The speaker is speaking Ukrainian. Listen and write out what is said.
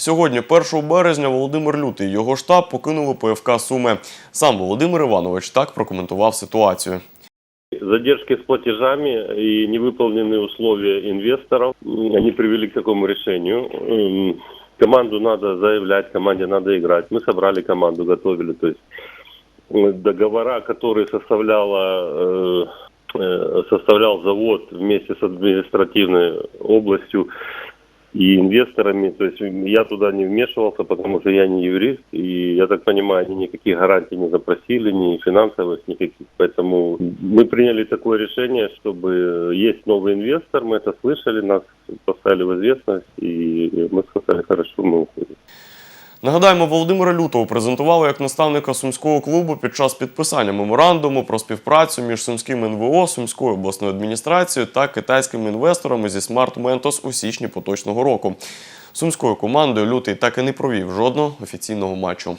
Сьогодні, 1 березня, Володимир Лютий і його штаб покинули ПФК Суми. Сам Володимир Іванович так прокоментував ситуацію. Задержки с платежами и невыполненные условия инвесторов, м, они привели к такому решению. М, Команду надо заявлять, команде надо играть. Мы собрали команду, готовили. То есть м, договора, которые составляла, э, э, составлял завод вместе с административной областью и инвесторами. То есть я туда не вмешивался, потому что я не юрист. И я так понимаю, они никаких гарантий не запросили, ни финансовых, никаких. Поэтому мы приняли такое решение, чтобы есть новый инвестор, мы это слышали, нас поставили в известность, и мы сказали, хорошо, мы уходим. Нагадаємо, Володимира Лютого презентували як наставника сумського клубу під час підписання меморандуму про співпрацю між сумським НВО, Сумською обласною адміністрацією та китайськими інвесторами зі Smart Mentos у січні поточного року. Сумською командою Лютий так і не провів жодного офіційного матчу.